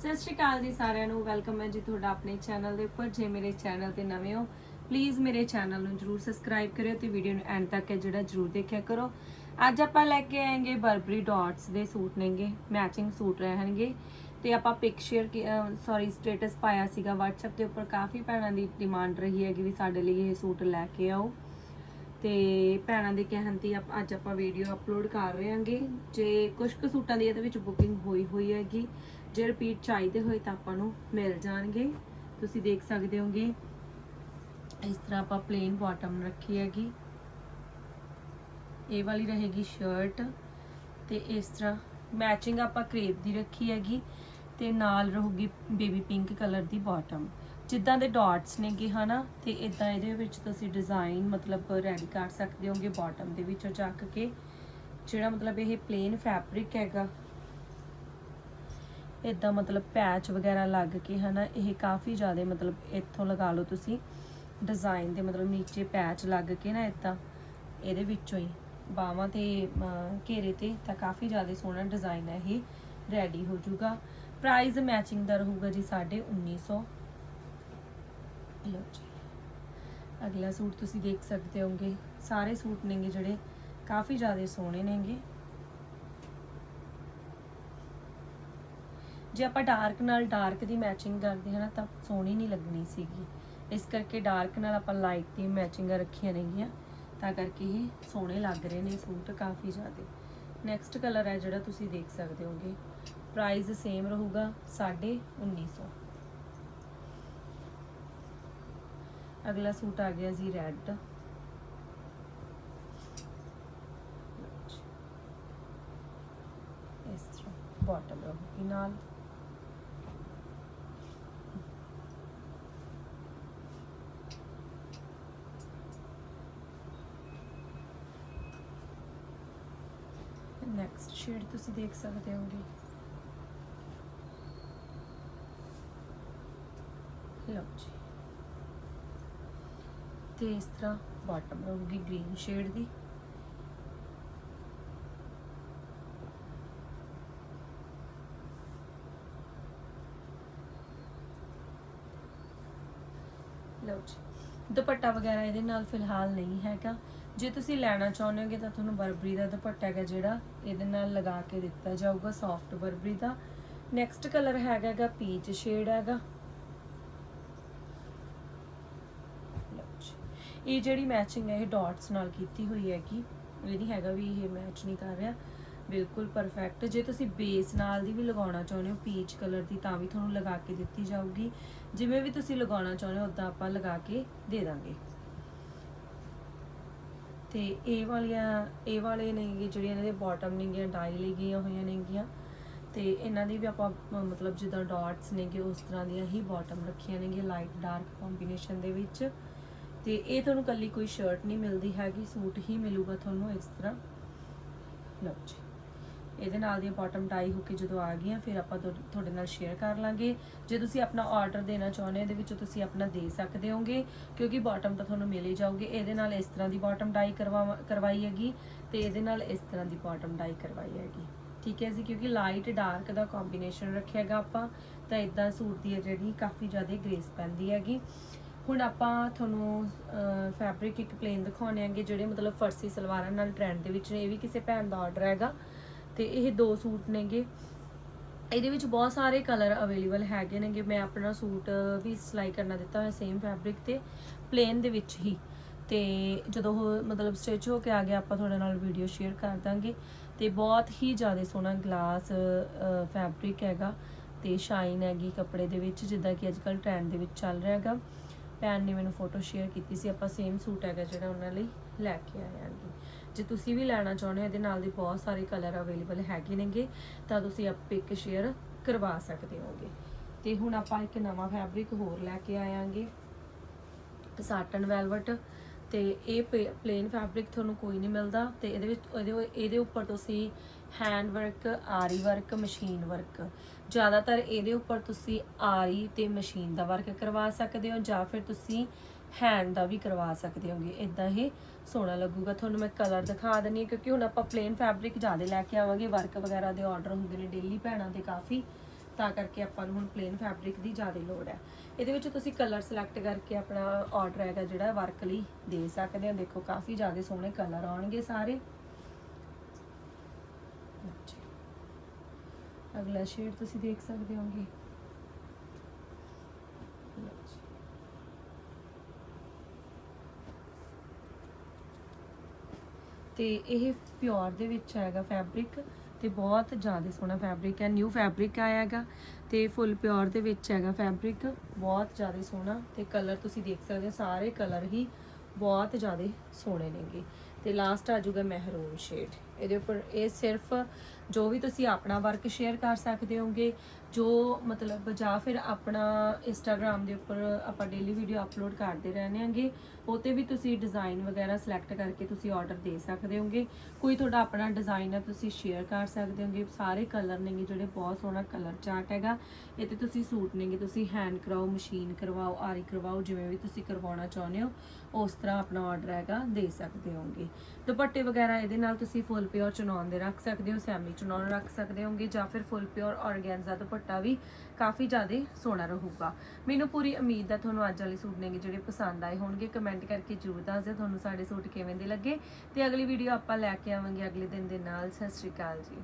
ਸਤਿ ਸ਼੍ਰੀ ਅਕਾਲ ਜੀ ਸਾਰਿਆਂ ਨੂੰ। ਵੈਲਕਮ ਹੈ ਜੀ ਤੁਹਾਡਾ ਆਪਣੇ ਚੈਨਲ ਦੇ ਉੱਪਰ। ਜੇ ਮੇਰੇ ਚੈਨਲ ਤੇ ਨਵੇਂ ਹੋ ਪਲੀਜ਼ ਮੇਰੇ ਚੈਨਲ ਨੂੰ ਜਰੂਰ ਸਬਸਕ੍ਰਾਈਬ ਕਰਿਓ ਤੇ ਵੀਡੀਓ ਨੂੰ ਐਂਡ ਤੱਕ ਹੈ ਜਿਹੜਾ ਜਰੂਰ ਦੇਖਿਆ ਕਰੋ। ਅੱਜ ਆਪਾਂ ਲੈ ਕੇ ਆਏਗੇ ਬਰਬਰੀ ਡਾਟਸ ਦੇ ਸੂਟ ਨੇਗੇ। ਮੈਚਿੰਗ ਸੂਟ ਰਹਿਣਗੇ। ਤੇ ਆਪਾਂ ਪਿਕ ਸ਼ੇਅਰ ਸੌਰੀ ਸਟੇਟਸ ਪਾਇਆ ਸੀਗਾ WhatsApp ਦੇ ਉੱਪਰ। ਕਾਫੀ ਭੈਣਾਂ ਦੀ ਡਿਮਾਂਡ ਰਹੀ ਹੈ ਕਿ ਵੀ ਸਾਡੇ ਲਈ ਇਹ ਸੂਟ ਲੈ ਕੇ ਆਓ। ਤੇ ਭੈਣਾਂ ਦੇ ਕਹਿਣ ਤੇ ਆਪ- ਅੱਜ ਆਪਾਂ ਵੀਡੀਓ ਅਪਲੋਡ ਕਰ ਰਹੇ ਹਾਂਗੇ। ਜੇ ਕੁਝ ਕੁ ਸੂਟਾਂ ਦੀ ਇਹਦੇ ਵਿੱਚ ਬੁਕਿੰਗ ਹੋਈ ਹੋਈ ਹੈਗੀ ਜੇ ਰਿਪੀਟ ਚਾਹੀਦੇ ਹੋਏ ਤਾਂ ਆਪਾਂ ਨੂੰ ਮਿਲ ਜਾਣਗੇ। ਤੁਸੀਂ ਦੇਖ ਸਕਦੇ ਹੋਗੇ, ਇਸ ਤਰ੍ਹਾਂ ਆਪਾਂ ਪਲੇਨ ਬਾਟਮ ਰੱਖੀ ਹੈਗੀ। ਇਹ ਵਾਲੀ ਰਹੇਗੀ ਸ਼ਰਟ ਤੇ ਇਸ ਤਰ੍ਹਾਂ ਮੈਚਿੰਗ ਆਪਾਂ ਕ੍ਰੇਪ ਦੀ ਰੱਖੀ ਹੈਗੀ ਤੇ ਨਾਲ ਰਹੂਗੀ ਬੇਬੀ ਪਿੰਕ ਕਲਰ ਦੀ ਬਾਟਮ ਜਿੱਦਾਂ ਦੇ ਡਾਟਸ ਨੇਗੇ, ਹਨਾ? ਤੇ ਇਦਾਂ ਇਹਦੇ ਵਿੱਚ ਤੁਸੀਂ ਡਿਜ਼ਾਈਨ ਮਤਲਬ ਰੈਡੀ ਕਰ ਸਕਦੇ ਹੋਗੇ ਬਾਟਮ ਦੇ ਵਿੱਚੋਂ ਚੱਕ ਕੇ। ਜਿਹੜਾ ਮਤਲਬ ਇਹ ਪਲੇਨ ਫੈਬਰਿਕ ਹੈਗਾ ਇਦਾਂ ਮਤਲਬ ਪੈਚ ਵਗੈਰਾ ਲੱਗ ਕੇ ਹਨਾ, ਇਹ ਕਾਫੀ ਜ਼ਿਆਦਾ ਮਤਲਬ ਇੱਥੋਂ ਲਗਾ ਲਓ ਤੁਸੀਂ। ਡਿਜ਼ਾਈਨ ਦੇ ਮਤਲਬ ਨੀਚੇ ਪੈਚ ਲੱਗ ਕੇ ਨਾ ਇਦਾਂ ਇਹਦੇ ਵਿੱਚੋਂ ਹੀ। ਬਾਹਾਂ ਤੇ ਘੇਰੇ ਤੇ ਤਾਂ ਕਾਫੀ ਜ਼ਿਆਦਾ ਸੋਹਣਾ ਡਿਜ਼ਾਈਨ ਹੈ ਇਹ ਰੈਡੀ ਹੋ ਜਾਊਗਾ। ਪ੍ਰਾਈਸ ਮੈਚਿੰਗ ਦਾ ਰਹੂਗਾ ਜੀ 1950 ਲਓ ਜੀ। ਅਗਲਾ ਸੂਟ ਤੁਸੀਂ ਦੇਖ ਸਕਦੇ ਹੋਗੇ। ਸਾਰੇ ਸੂਟ ਨੇਗੇ ਜਿਹੜੇ ਕਾਫੀ ਜ਼ਿਆਦਾ ਸੋਹਣੇ ਨੇਗੇ। ਜੇ ਆਪਾਂ ਡਾਰਕ ਨਾਲ ਡਾਰਕ ਦੀ ਮੈਚਿੰਗ ਕਰਦੇ ਹਾਂ ਨਾ, ਤਾਂ ਸੋਹਣੀ ਨਹੀਂ ਲੱਗਣੀ ਸੀਗੀ। ਇਸ ਕਰਕੇ ਡਾਰਕ ਨਾਲ ਆਪਾਂ ਲਾਈਟ ਦੀ ਮੈਚਿੰਗ ਰੱਖੀਆਂ ਨੇਗੀਆਂ, ਤਾਂ ਕਰਕੇ ਇਹ ਸੋਹਣੇ ਲੱਗ ਰਹੇ ਨੇ ਸੂਟ ਕਾਫੀ ਜ਼ਿਆਦਾ। ਨੈਕਸਟ ਕਲਰ ਹੈ ਜਿਹੜਾ ਤੁਸੀਂ ਦੇਖ ਸਕਦੇ ਹੋਗੇ। ਪ੍ਰਾਈਸ ਸੇਮ ਰਹੂਗਾ 1950 ਅਗਲਾ ਸੂਟ ਆ ਗਿਆ ਜੀ ਰੈੱਡ ਇਸ ਤਰ੍ਹਾਂ ਬਾਟਮ ਰਹੂਗੀ ਨਾਲ। ਨੈਕਸਟ ਸ਼ੇਡ ਤੁਸੀਂ ਦੇਖ ਸਕਦੇ ਹੋਗੇ। ਲਓ ਜੀ। ਤੇ ਇਸ ਤਰ੍ਹਾਂ ਬਾਟਮ ਰਹੂਗੀ ਗ੍ਰੀਨ ਸ਼ੇਡ ਦੀ। ਲਓ ਜੀ। ਦੁਪੱਟਾ ਵਗੈਰਾ ਇਹਦੇ ਨਾਲ ਫਿਲਹਾਲ ਨਹੀਂ ਹੈਗਾ। ਜੇ ਤੁਸੀਂ ਲੈਣਾ ਚਾਹੁੰਦੇ ਹੋਗੇ ਤਾਂ ਤੁਹਾਨੂੰ ਬਰਬਰੀ ਦਾ ਦੁਪੱਟਾ ਹੈਗਾ ਜਿਹੜਾ, ਇਹਦੇ ਨਾਲ ਲਗਾ ਕੇ ਦਿੱਤਾ ਜਾਊਗਾ ਸੌਫਟ ਬਰਬਰੀ ਦਾ। ਨੈਕਸਟ ਕਲਰ ਹੈਗਾਗਾ ਪੀਚ ਸ਼ੇਡ ਹੈਗਾ। ਇਹ ਜਿਹੜੀ ਮੈਚਿੰਗ ਹੈ, ਇਹ ਡਾਟਸ ਨਾਲ ਕੀਤੀ ਹੋਈ ਹੈਗੀ। ਇਹ ਨਹੀਂ ਹੈਗਾ ਵੀ ਇਹ ਮੈਚ ਨਹੀਂ ਕਰ ਰਿਹਾ। ਬਿਲਕੁਲ ਪਰਫੈਕਟ ਜੇ ਤੁਸੀਂ ਬੇਸ ਨਾਲ ਦੀ ਵੀ ਲਗਾਉਣਾ ਚਾਹੁੰਦੇ ਹੋ ਪੀਚ ਕਲਰ ਦੀ, ਤਾਂ ਵੀ ਤੁਹਾਨੂੰ ਲਗਾ ਕੇ ਦਿੱਤੀ ਜਾਊਗੀ। ਜਿਵੇਂ ਵੀ ਤੁਸੀਂ ਲਗਾਉਣਾ ਚਾਹੁੰਦੇ ਹੋ ਉਦਾਂ ਆਪਾਂ ਲਗਾ ਕੇ ਦੇ ਦਾਂਗੇ। ਤੇ ਇਹ ਵਾਲੀਆਂ, ਇਹ ਵਾਲੇ ਨੇਗੇ ਜਿਹੜੀਆਂ ਇਹਨਾਂ ਦੇ ਬਾਟਮ ਨੇਗੀਆਂ ਡਾਈ ਲਈ ਗਈਆਂ ਹੋਈਆਂ ਨੇਗੀਆਂ ਤੇ ਇਹਨਾਂ ਦੀ ਵੀ ਆਪਾਂ ਮਤਲਬ ਜਿੱਦਾਂ ਡਾਟਸ ਨੇਗੇ ਉਸ ਤਰ੍ਹਾਂ ਦੀਆਂ ਹੀ ਬਾਟਮ ਰੱਖੀਆਂ ਨੇਗੀਆਂ ਲਾਈਟ ਡਾਰਕ ਕੰਬੀਨੇਸ਼ਨ ਦੇ ਵਿੱਚ। ਤੇ ਇਹ ਤੁਹਾਨੂੰ ਕੱਲੀ ਕੋਈ ਸ਼ਰਟ ਨਹੀਂ ਮਿਲਦੀ ਹੈਗੀ, ਸੂਟ ਹੀ ਮਿਲੂਗਾ ਤੁਹਾਨੂੰ ਇਸ ਤਰ੍ਹਾਂ। ਲਓ ਜੀ। ਇਹਦੇ ਨਾਲ ਦੀਆਂ ਬਾਟਮ ਡਾਈ ਹੋ ਕੇ ਜਦੋਂ ਆ ਗਈਆਂ, ਫਿਰ ਆਪਾਂ ਤੁਹਾ- ਤੁਹਾਡੇ ਨਾਲ ਸ਼ੇਅਰ ਕਰ ਲਾਂਗੇ। ਜੇ ਤੁਸੀਂ ਆਪਣਾ ਆਰਡਰ ਦੇਣਾ ਚਾਹੁੰਦੇ ਹੋ, ਇਹਦੇ ਵਿੱਚੋਂ ਤੁਸੀਂ ਆਪਣਾ ਦੇ ਸਕਦੇ ਹੋਗੇ, ਕਿਉਂਕਿ ਬਾਟਮ ਤਾਂ ਤੁਹਾਨੂੰ ਮਿਲ ਹੀ ਜਾਊਗੀ। ਇਹਦੇ ਨਾਲ ਇਸ ਤਰ੍ਹਾਂ ਦੀ ਬਾਟਮ ਡਾਈ ਕਰਵਾ, ਕਰਵਾਈ ਹੈਗੀ ਤੇ ਇਹਦੇ ਨਾਲ ਇਸ ਤਰ੍ਹਾਂ ਦੀ ਬਾਟਮ ਡਾਈ ਕਰਵਾਈ ਹੈਗੀ। ਠੀਕ ਹੈ ਜੀ, ਕਿਉਂਕਿ ਲਾਈਟ ਡਾਰਕ ਦਾ ਕੰਬੀਨੇਸ਼ਨ ਰੱਖਿਆਗਾ ਆਪਾਂ, ਤਾਂ ਇਦਾਂ ਸੂਟ ਦੀ ਹੈ ਜਿਹੜੀ ਕਾਫੀ ਜ਼ਿਆਦਾ ਗ੍ਰੇਸ ਪੈਂਦੀ ਹੈਗੀ। ਹੁਣ ਆਪਾਂ ਤੁਹਾਨੂੰ ਫੈਬਰਿਕ ਇੱਕ ਪਲੇਨ ਦਿਖਾਉਣੇ ਆਂਗੇ ਜਿਹੜੇ ਮਤਲਬ ਫਰਸੀ ਸਲਵਾਰਾਂ ਨਾਲ ਟ੍ਰੈਂਡ ਦੇ ਵਿੱਚ ਨੇ, ਇਹ ਵੀ ਕਿਸੇ ਭੈਣ ਦਾ ਆਰਡਰ ਹੈਗਾ। ਤੇ ਇਹ ਦੋ ਸੂਟ ਨੇਗੇ। ਇਹਦੇ ਵਿੱਚ ਬਹੁਤ ਸਾਰੇ ਕਲਰ ਅਵੇਲੇਬਲ ਹੈਗੇ ਨੇਗੇ। ਮੈਂ ਆਪਣਾ ਸੂਟ ਵੀ ਸਿਲਾਈ ਕਰਨਾ ਦਿੱਤਾ ਹੋਇਆ ਸੇਮ ਫੈਬਰਿਕ ਤੇ ਪਲੇਨ ਦੇ ਵਿੱਚ ਹੀ। ਤੇ ਜਦੋਂ ਉਹ ਮਤਲਬ ਸਟਿਚ ਹੋ ਕੇ ਆ ਗਿਆ, ਆਪਾਂ ਤੁਹਾਡੇ ਨਾਲ ਵੀਡੀਓ ਸ਼ੇਅਰ ਕਰ ਦਾਂਗੇ। ਤੇ ਬਹੁਤ ਹੀ ਜ਼ਿਆਦਾ ਸੋਹਣਾ ਗਲਾਸ ਫੈਬਰਿਕ ਹੈਗਾ ਤੇ ਸ਼ਾਈਨ ਹੈਗੀ ਕੱਪੜੇ ਦੇ ਵਿੱਚ, ਜਿੱਦਾਂ ਕਿ ਅੱਜਕੱਲ ਟ੍ਰੈਂਡ ਦੇ ਵਿੱਚ ਚੱਲ ਰਿਹਾ ਹੈਗਾ। ਭੈਣ ਨੇ ਮੈਨੂੰ ਫੋਟੋ ਸ਼ੇਅਰ ਕੀਤੀ ਸੀ। ਆਪਾਂ ਸੇਮ ਸੂਟ ਹੈਗਾ ਜਿਹੜਾ ਉਹਨਾਂ ਲਈ। ਲੈ ਕੇ ਆਏ ਜੇ। ਤੁਸੀਂ ਵੀ ਲੈਣਾ ਚਾਹੁੰਦੇ ਹੋ, ਇਹਦੇ ਨਾਲ ਦੇ ਬਹੁਤ ਸਾਰੇ ਕਲਰ ਅਵੇਲੇਬਲ ਹੈਗੇ ਨੇਗੇ, ਤਾਂ ਤੁਸੀਂ ਆਪ ਪਿਕ ਸ਼ੇਅਰ ਕਰਵਾ ਸਕਦੇ ਹੋਗੇ। ਤੇ ਹੁਣ ਆਪਾਂ ਇੱਕ ਨਵਾਂ ਫੈਬਰਿਕ ਹੋਰ ਲੈ ਕੇ ਆਇਆਂਗੇ ਸਾਟਨ ਵੈਲਵਟ ਤੇ ਇਹ ਪਲੇਨ ਫੈਬਰਿਕ ਤੁਹਾਨੂੰ ਕੋਈ ਨਹੀਂ ਮਿਲਦਾ ਤੇ ਇਹਦੇ ਵਿੱਚ, ਇਹਦੇ ਇਹਦੇ ਉੱਪਰ ਤੁਸੀਂ hand work aari work machine work ਜ਼ਿਆਦਾਤਰ ਇਹਦੇ ਉੱਪਰ ਤੁਸੀਂ ਆਰੀ ਤੇ ਮਸ਼ੀਨ ਦਾ ਵਰਕ ਕਰਵਾ ਸਕਦੇ ਹੋ ਜਾਂ ਫਿਰ ਤੁਸੀਂ ਹੈਂਡ ਦਾ ਵੀ ਕਰਵਾ ਸਕਦੇ ਹੋਗੇ ਇਦਾਂ ਹੀ ਸੋਹਣਾ ਲੱਗੂਗਾ। ਤੁਹਾਨੂੰ ਮੈਂ ਕਲਰ ਦਿਖਾ ਦਿੰਨੀ ਹਾਂ, ਕਿਉਂਕਿ ਹੁਣ ਆਪਾਂ ਪਲੇਨ ਫੈਬਰਿਕ ਜ਼ਿਆਦਾ ਲੈ ਕੇ ਆਵਾਂਗੇ ਵਰਕ ਵਗੈਰਾ ਦੇ ਆਰਡਰ ਹੁੰਦੇ ਨੇ ਡੇਲੀ ਭੈਣਾਂ ਦੇ ਕਾਫੀ, ਤਾਂ ਕਰਕੇ ਆਪਾਂ ਨੂੰ ਹੁਣ ਪਲੇਨ ਫੈਬਰਿਕ ਦੀ ਜ਼ਿਆਦਾ ਲੋੜ ਹੈ। ਇਹਦੇ ਵਿੱਚ ਤੁਸੀਂ ਕਲਰ ਸਿਲੈਕਟ ਕਰਕੇ ਆਪਣਾ ਆਰਡਰ ਹੈਗਾ ਜਿਹੜਾ ਵਰਕ ਲਈ ਦੇ ਸਕਦੇ ਹੋ। ਦੇਖੋ, ਕਾਫੀ ਜ਼ਿਆਦਾ ਸੋਹਣੇ ਕਲਰ ਆਉਣਗੇ ਸਾਰੇ। ਅਗਲਾ ਸ਼ੇਡ ਤੁਸੀਂ ਦੇਖ ਸਕਦੇ ਹੋਗੇ। ਲਓ ਜੀ। ਤੇ ਇਹ ਪਿਓਰ ਦੇ ਵਿੱਚ ਹੈਗਾ ਫੈਬਰਿਕ ਤੇ ਬਹੁਤ ਜ਼ਿਆਦਾ ਸੋਹਣਾ ਫੈਬਰਿਕ ਹੈ ਨਿਊ ਫੈਬਰਿਕ ਆਇਆ ਹੈਗਾ ਤੇ ਫੁੱਲ ਪਿਓਰ ਦੇ ਵਿੱਚ ਹੈਗਾ ਫੈਬਰਿਕ ਬਹੁਤ ਜ਼ਿਆਦਾ ਸੋਹਣਾ ਤੇ ਕਲਰ ਤੁਸੀਂ ਦੇਖ ਸਕਦੇ ਹੋ, ਸਾਰੇ ਕਲਰ ਹੀ ਬਹੁਤ ਜ਼ਿਆਦਾ ਸੋਹਣੇ ਨੇਗੇ ਤੇ ਲਾਸਟ ਆ ਜਾਊਗਾ ਮਹਿਰੂਨ ਸ਼ੇਡ ਇਹਦੇ ਉੱਪਰ ਇਹ ਸਿਰਫ ਜੋ ਵੀ ਤੁਸੀਂ ਆਪਣਾ ਵਰਕ ਸ਼ੇਅਰ ਕਰ ਸਕਦੇ ਹੋਗੇ, ਜੋ ਮਤਲਬ ਜਾਂ ਫਿਰ ਆਪਣਾ ਇੰਸਟਾਗ੍ਰam ਦੇ ਉੱਪਰ ਆਪਾਂ ਡੇਲੀ ਵੀਡੀਓ ਅਪਲੋਡ ਕਰਦੇ ਰਹਿੰਦੇ ਆਂਗੇ ਉਹ ਤੇ ਵੀ ਤੁਸੀਂ ਡਿਜ਼ਾਈਨ ਵਗੈਰਾ ਸਿਲੈਕਟ ਕਰਕੇ ਤੁਸੀਂ ਆਰਡਰ ਦੇ ਸਕਦੇ ਹੋਗੇ। ਕੋਈ ਤੁਹਾਡਾ ਆਪਣਾ ਡਿਜ਼ਾਈਨ ਹੈ, ਤੁਸੀਂ ਸ਼ੇਅਰ ਕਰ ਸਕਦੇ ਹੋਗੇ। ਸਾਰੇ ਕਲਰ ਨੇਗੇ ਜਿਹੜੇ ਬਹੁਤ ਸੋਹਣਾ ਕਲਰ ਚਾਰਟ ਹੈਗਾ। ਇਹ ਤੇ ਤੁਸੀਂ ਸੂਟ ਨੇਗੇ, ਤੁਸੀਂ ਹੈਂਡ ਕਰਾਓ ਮਸ਼ੀਨ ਕਰਵਾਓ, ਆਰੀ ਕਰਵਾਓ, ਜਿਵੇਂ ਵੀ ਤੁਸੀਂ ਕਰਵਾਉਣਾ ਚਾਹੁੰਦੇ ਹੋ, ਉਸ ਤਰ੍ਹਾਂ ਆਪਣਾ ਆਰਡਰ ਹੈਗਾ, ਦੇ ਸਕਦੇ ਹੋਗੇ। ਦੁਪੱਟੇ ਵਗੈਰਾ ਇਹਦੇ ਨਾਲ ਤੁਸੀਂ ਫੁੱਲ ਪਿਓਰ ਚੁਣਾਉਣ ਦੇ ਰੱਖ ਸਕਦੇ ਹੋ, ਸੈਮੀ ਚੁਣਾਉਣ ਰੱਖ ਸਕਦੇ ਹੋਗੇ ਜਾਂ ਫਿਰ ਫੁੱਲ ਪਿਓਰ ਆਰਗੈਂਜ਼ਾ ਦੁਪੱਟਾ ਵੀ ਕਾਫੀ ਜ਼ਿਆਦਾ ਸੋਹਣਾ ਰਹੂਗਾ। ਮੈਨੂੰ ਪੂਰੀ ਉਮੀਦ ਹੈ ਤੁਹਾਨੂੰ ਅੱਜ ਵਾਲੇ ਸੂਟ ਨੇਗੇ ਜਿਹੜੇ ਪਸੰਦ ਆਏ ਹੋਣਗੇ। ਕਮੈਂਟ ਕਰਕੇ ਜਰੂਰ ਦੱਸ ਦਿਓ ਤੁਹਾਨੂੰ ਸਾਡੇ ਸੂਟ ਕਿਵੇਂ ਦੇ ਲੱਗੇ ਤੇ ਅਗਲੀ ਵੀਡੀਓ ਆਪਾਂ ਲੈ ਕੇ ਆਵਾਂਗੇ ਅਗਲੇ ਦਿਨ ਦੇ ਨਾਲ। ਸਤਿ ਸ਼੍ਰੀ ਅਕਾਲ ਜੀ।